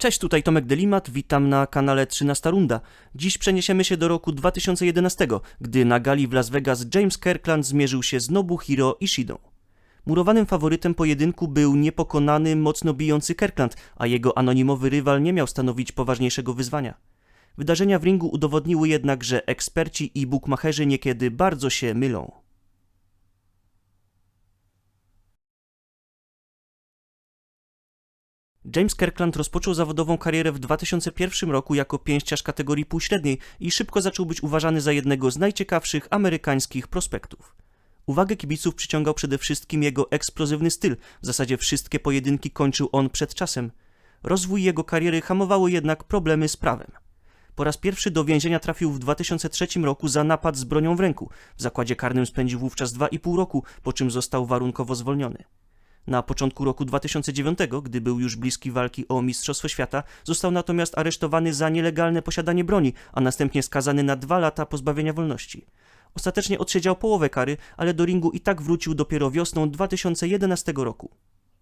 Cześć, tutaj Tomek Delimat, witam na kanale 13 Runda. Dziś przeniesiemy się do roku 2011, gdy na gali w Las Vegas James Kirkland zmierzył się z Nobuhiro Ishidą. Murowanym faworytem pojedynku był niepokonany, mocno bijący Kirkland, a jego anonimowy rywal nie miał stanowić poważniejszego wyzwania. Wydarzenia w ringu udowodniły jednak, że eksperci i bukmacherzy niekiedy bardzo się mylą. James Kirkland rozpoczął zawodową karierę w 2001 roku jako pięściarz kategorii półśredniej i szybko zaczął być uważany za jednego z najciekawszych amerykańskich prospektów. Uwagę kibiców przyciągał przede wszystkim jego eksplozywny styl, w zasadzie wszystkie pojedynki kończył on przed czasem. Rozwój jego kariery hamowały jednak problemy z prawem. Po raz pierwszy do więzienia trafił w 2003 roku za napad z bronią w ręku. W zakładzie karnym spędził wówczas 2,5 roku, po czym został warunkowo zwolniony. Na początku roku 2009, gdy był już bliski walki o Mistrzostwo Świata, został natomiast aresztowany za nielegalne posiadanie broni, a następnie skazany na dwa lata pozbawienia wolności. Ostatecznie odsiedział połowę kary, ale do ringu i tak wrócił dopiero wiosną 2011 roku.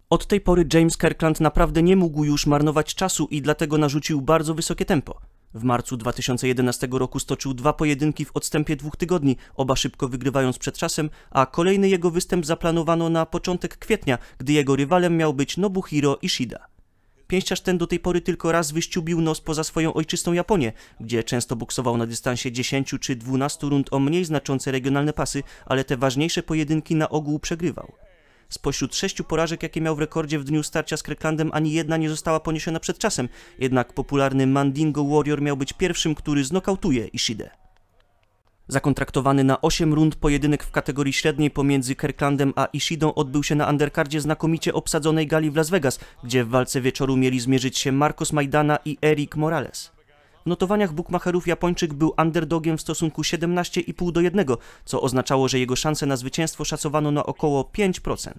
Od tej pory James Kirkland naprawdę nie mógł już marnować czasu i dlatego narzucił bardzo wysokie tempo. W marcu 2011 roku stoczył dwa pojedynki w odstępie dwóch tygodni, oba szybko wygrywając przed czasem, a kolejny jego występ zaplanowano na początek kwietnia, gdy jego rywalem miał być Nobuhiro Ishida. Pięściarz ten do tej pory tylko raz wyściubił nos poza swoją ojczystą Japonię, gdzie często boksował na dystansie 10 czy 12 rund o mniej znaczące regionalne pasy, ale te ważniejsze pojedynki na ogół przegrywał. Spośród sześciu porażek, jakie miał w rekordzie w dniu starcia z Kirklandem, ani jedna nie została poniesiona przed czasem, jednak popularny Mandingo Warrior miał być pierwszym, który znokautuje Ishidę. Zakontraktowany na 8 rund pojedynek w kategorii średniej pomiędzy Kirklandem a Ishidą odbył się na undercardzie znakomicie obsadzonej gali w Las Vegas, gdzie w walce wieczoru mieli zmierzyć się Marcos Maidana i Eric Morales. W notowaniach bukmacherów Japończyk był underdogiem w stosunku 17,5 do 1, co oznaczało, że jego szanse na zwycięstwo szacowano na około 5%.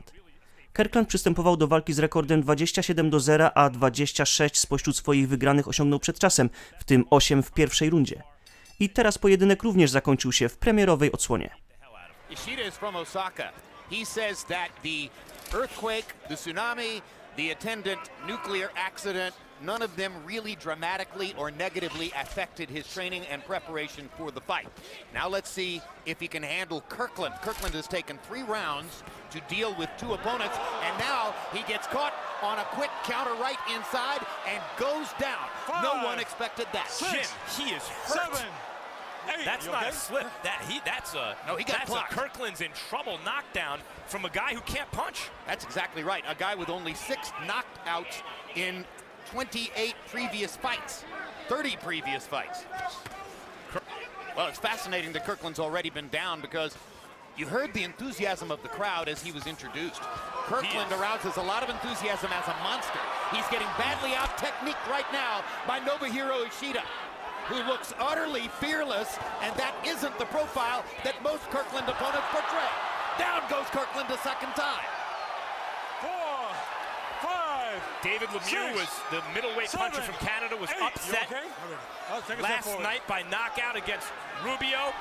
Kirkland przystępował do walki z rekordem 27 do 0, a 26 spośród swoich wygranych osiągnął przed czasem, w tym 8 w pierwszej rundzie. I teraz pojedynek również zakończył się w premierowej odsłonie. Ishida is from Osaka. He says that the earthquake, the tsunami, the attendant nuclear accident, none of them really dramatically or negatively affected his training and preparation for the fight. Now let's see if he can handle Kirkland. Kirkland has taken three rounds to deal with two opponents, and now he gets caught on a quick counter right inside and goes down. No one expected that. six, Jim, he is hurt. seven, eight. That's You not okay? a slip. That he that's a No, he got that's blocked. a Kirkland's in trouble knockdown from a guy who can't punch. That's exactly right. A guy with only six knockouts in 28 previous fights, 30 previous fights. Well, it's fascinating that Kirkland's already been down because you heard the enthusiasm of the crowd as he was introduced. Kirkland arouses a lot of enthusiasm as a monster. He's getting badly out technique right now by Nobuhiro Ishida, who looks utterly fearless, and that isn't the profile that most Kirkland opponents portray. Down goes Kirkland a second time. Four, five, David Lemieux Six, was the middleweight puncher from Canada was eight. Upset okay? I'll take a step last night by knockout against Rubio.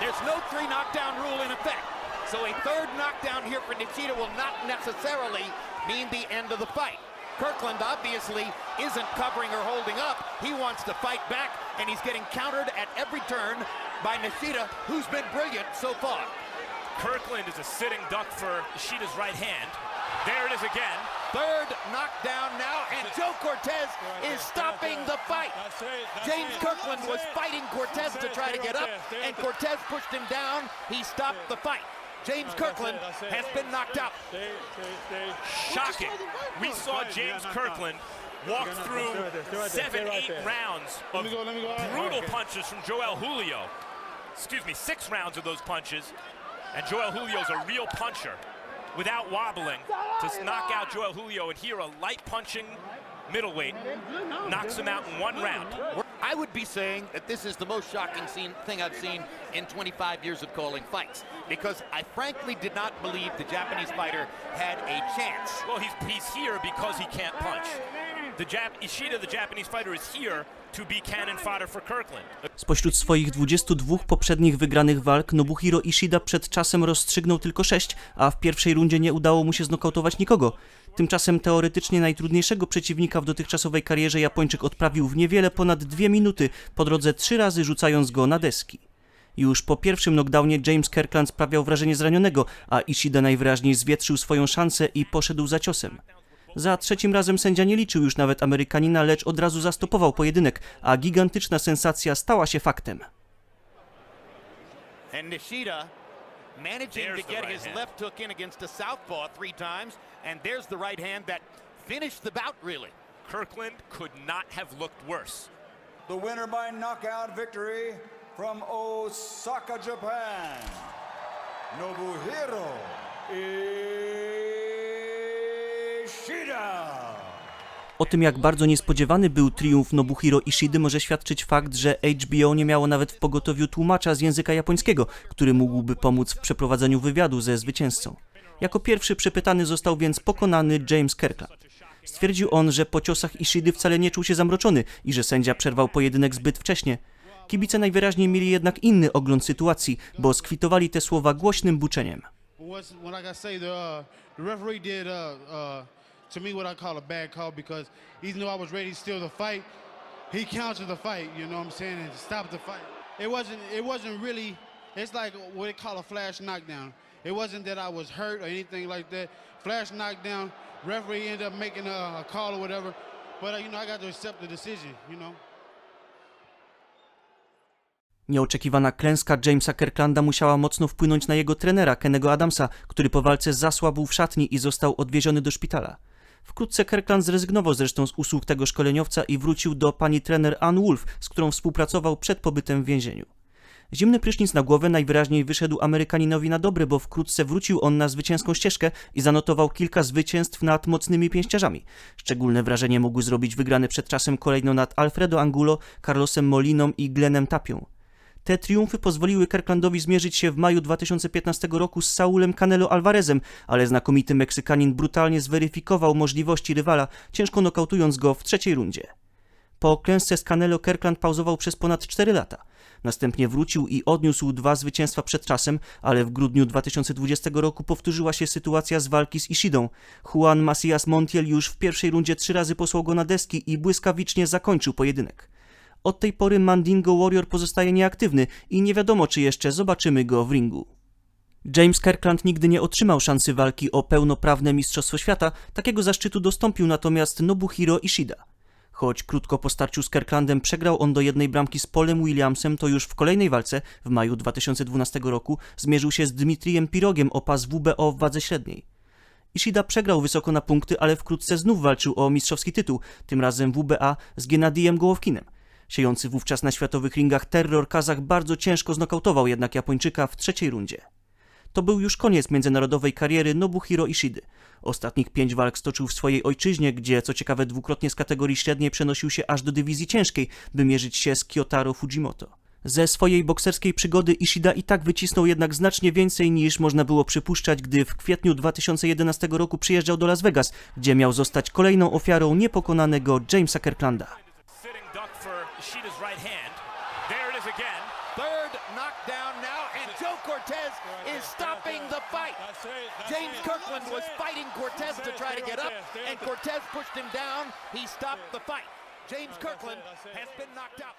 There's no three knockdown rule in effect. So a third knockdown here for Nishida will not necessarily mean the end of the fight. Kirkland obviously isn't covering or holding up. He wants to fight back, and he's getting countered at every turn by Nishida, who's been brilliant so far. Kirkland is a sitting duck for Nishida's right hand. There it is again. Third knockdown now, and Joe Cortez is stopping the fight. James Kirkland was fighting Cortez to try to get up, and Cortez pushed him down. He stopped the fight. James Kirkland has been knocked out. Shocking. We saw James Kirkland walk through seven, eight rounds of brutal punches from Joel Julio. Excuse me, six rounds of those punches. And Joel Julio's a real puncher without wobbling to knock out Joel Julio. And here, a light punching middleweight knocks him out in one round. I would be saying that this is the most shocking scene, thing I've seen in 25 years of calling fights because I frankly did not believe the Japanese fighter had a chance. Well, he's, he's here because he can't punch. Spośród swoich 22 poprzednich wygranych walk Nobuhiro Ishida przed czasem rozstrzygnął tylko 6, a w pierwszej rundzie nie udało mu się znokautować nikogo. Tymczasem teoretycznie najtrudniejszego przeciwnika w dotychczasowej karierze Japończyk odprawił w niewiele ponad dwie minuty, po drodze trzy razy rzucając go na deski. Już po pierwszym knockdownie James Kirkland sprawiał wrażenie zranionego, a Ishida najwyraźniej zwietrzył swoją szansę i poszedł za ciosem. Za trzecim razem sędzia nie liczył już nawet Amerykanina, lecz od razu zastopował pojedynek, a gigantyczna sensacja stała się faktem. And Nishida managing There's to the get right his hand. left hook in against a southpaw three times, and there's the right hand that finished the bout, really. Kirkland could not have looked worse. The winner by knockout victory from Osaka, Japan, Nobuhiro Ishida. O tym, jak bardzo niespodziewany był triumf Nobuhiro Ishidy, może świadczyć fakt, że HBO nie miało nawet w pogotowiu tłumacza z języka japońskiego, który mógłby pomóc w przeprowadzeniu wywiadu ze zwycięzcą. Jako pierwszy przepytany został więc pokonany James Kirkland. Stwierdził on, że po ciosach Ishidy wcale nie czuł się zamroczony i że sędzia przerwał pojedynek zbyt wcześnie. Kibice najwyraźniej mieli jednak inny ogląd sytuacji, bo skwitowali te słowa głośnym buczeniem. What's, what like I say, the, uh, the referee did, uh, uh, to me, what I call a bad call because even though I was ready to steal the fight, he countered the fight, you know what I'm saying, and stopped the fight. It wasn't, it wasn't really, it's like what they call a flash knockdown. It wasn't that I was hurt or anything like that. Flash knockdown, referee ended up making a, a call or whatever, but, uh, you know, I got to accept the decision, you know. Nieoczekiwana klęska Jamesa Kirklanda musiała mocno wpłynąć na jego trenera Kennego Adamsa, który po walce zasłabł w szatni i został odwieziony do szpitala. Wkrótce Kirkland zrezygnował zresztą z usług tego szkoleniowca i wrócił do pani trener Ann Wolf, z którą współpracował przed pobytem w więzieniu. Zimny prysznic na głowę najwyraźniej wyszedł Amerykaninowi na dobre, bo wkrótce wrócił on na zwycięską ścieżkę i zanotował kilka zwycięstw nad mocnymi pięściarzami. Szczególne wrażenie mógł zrobić wygrany przed czasem kolejno nad Alfredo Angulo, Carlosem Moliną i Glennem Tapią. Te triumfy pozwoliły Kirklandowi zmierzyć się w maju 2015 roku z Saulem Canelo Alvarezem, ale znakomity Meksykanin brutalnie zweryfikował możliwości rywala, ciężko nokautując go w trzeciej rundzie. Po klęsce z Canelo Kirkland pauzował przez ponad 4 lata. Następnie wrócił i odniósł dwa zwycięstwa przed czasem, ale w grudniu 2020 roku powtórzyła się sytuacja z walki z Ishidą. Juan Macias Montiel już w pierwszej rundzie trzy razy posłał go na deski i błyskawicznie zakończył pojedynek. Od tej pory Mandingo Warrior pozostaje nieaktywny i nie wiadomo, czy jeszcze zobaczymy go w ringu. James Kirkland nigdy nie otrzymał szansy walki o pełnoprawne Mistrzostwo Świata, takiego zaszczytu dostąpił natomiast Nobuhiro Ishida. Choć krótko po starciu z Kirklandem przegrał on do jednej bramki z Polem Williamsem, to już w kolejnej walce, w maju 2012 roku, zmierzył się z Dmitrijem Pirogiem o pas WBO w wadze średniej. Ishida przegrał wysoko na punkty, ale wkrótce znów walczył o mistrzowski tytuł, tym razem WBA z Gennadijem Gołowkinem. Siejący wówczas na światowych ringach terror Kazach bardzo ciężko znokautował jednak Japończyka w trzeciej rundzie. To był już koniec międzynarodowej kariery Nobuhiro Ishidy. Ostatnich pięć walk stoczył w swojej ojczyźnie, gdzie co ciekawe dwukrotnie z kategorii średniej przenosił się aż do dywizji ciężkiej, by mierzyć się z Kyotaro Fujimoto. Ze swojej bokserskiej przygody Ishida i tak wycisnął jednak znacznie więcej niż można było przypuszczać, gdy w kwietniu 2011 roku przyjeżdżał do Las Vegas, gdzie miał zostać kolejną ofiarą niepokonanego Jamesa Kirklanda. There it is again. Third knockdown now, and Joe Cortez is stopping the fight. That's it. That's James. Kirkland was fighting Cortez to try to get up, and. Cortez pushed him down. He stopped the fight. James Kirkland has been knocked out.